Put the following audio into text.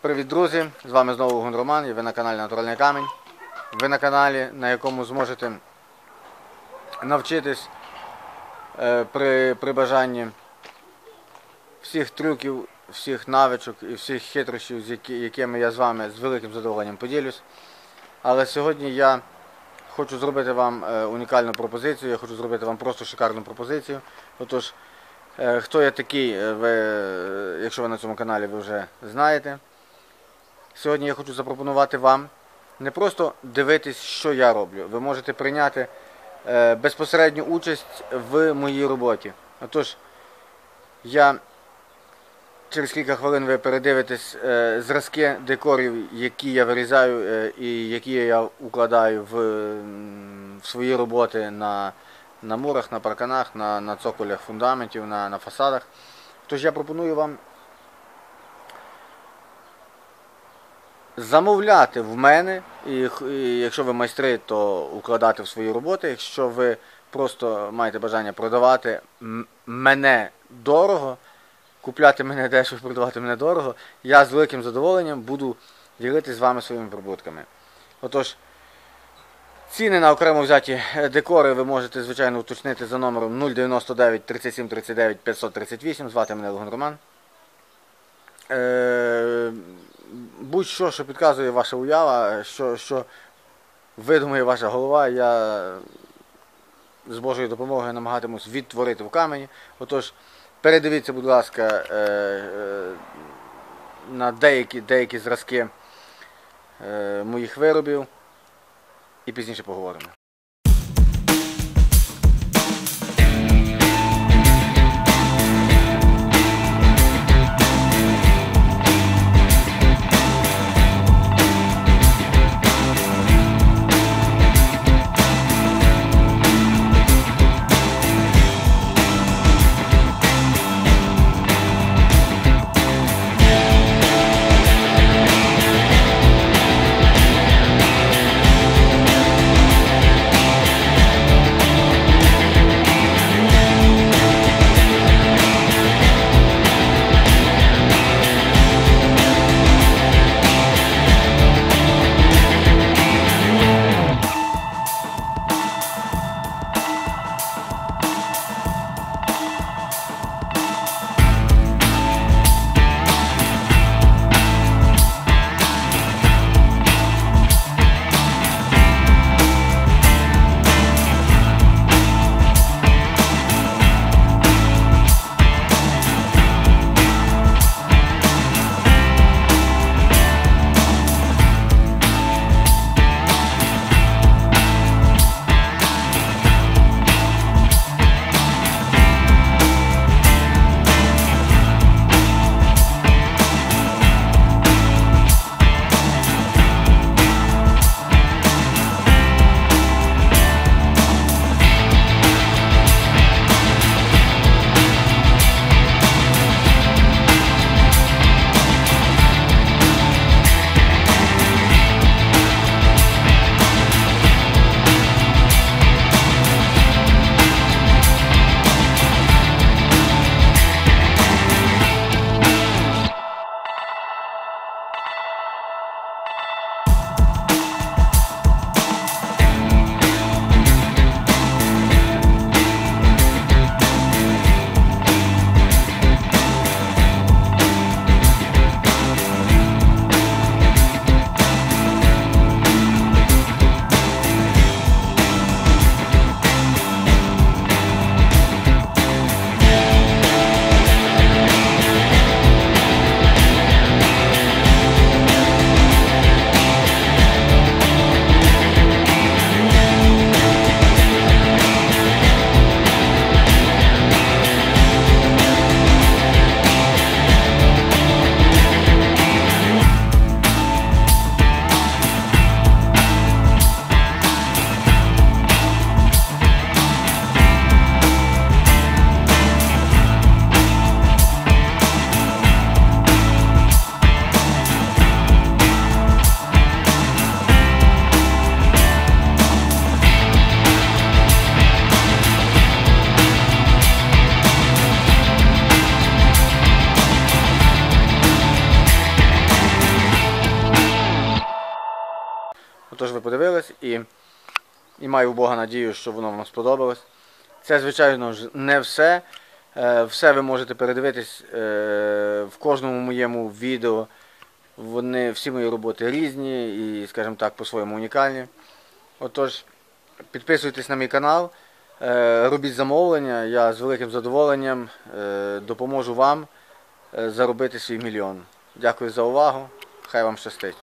Привіт, друзі! З вами знову Гун Роман і ви на каналі Натуральний Камінь. Ви на каналі, на якому зможете навчитись е, при, при бажанні всіх трюків, всіх навичок і всіх хитрощів, з якими я з вами з великим задоволенням поділюсь. Але сьогодні я хочу зробити вам е, унікальну пропозицію, я хочу зробити вам просто шикарну пропозицію. Отож, е, хто я такий, ви, якщо ви на цьому каналі ви вже знаєте. Сьогодні я хочу запропонувати вам не просто дивитись, що я роблю. Ви можете прийняти е, безпосередню участь в моїй роботі. Отож, я через кілька хвилин ви передивитесь е, зразки декорів, які я вирізаю е, і які я укладаю в, в свої роботи на, на мурах, на парканах, на, на цоколях фундаментів, на, на фасадах. Тож я пропоную вам замовляти в мене, і, і якщо ви майстри, то укладати в свої роботи. Якщо ви просто маєте бажання продавати мене дорого, купляти мене дешево, продавати мене дорого, я з великим задоволенням буду ділитися з вами своїми прибутками. Отож, ціни на окремо взяті е, декори ви можете, звичайно, уточнити за номером 099 37 39 538. Звати мене Логон Роман. Е, будь-що, що підказує ваша уява, що, що видумує ваша голова, я з Божою допомогою намагатимусь відтворити в камені. Отож, передивіться, будь ласка, е, е, на деякі, деякі зразки е, моїх виробів і пізніше поговоримо. Отож ви подивились і, і маю в Бога надію, що воно вам сподобалось. Це, звичайно не все. Е, Все ви можете передивитись е, в кожному моєму відео. Вони всі мої роботи різні і, скажімо так, по-своєму унікальні. Отож, підписуйтесь на мій канал, е, робіть замовлення, я з великим задоволенням допоможу вам заробити свій мільйон. Дякую за увагу. Хай вам щастить.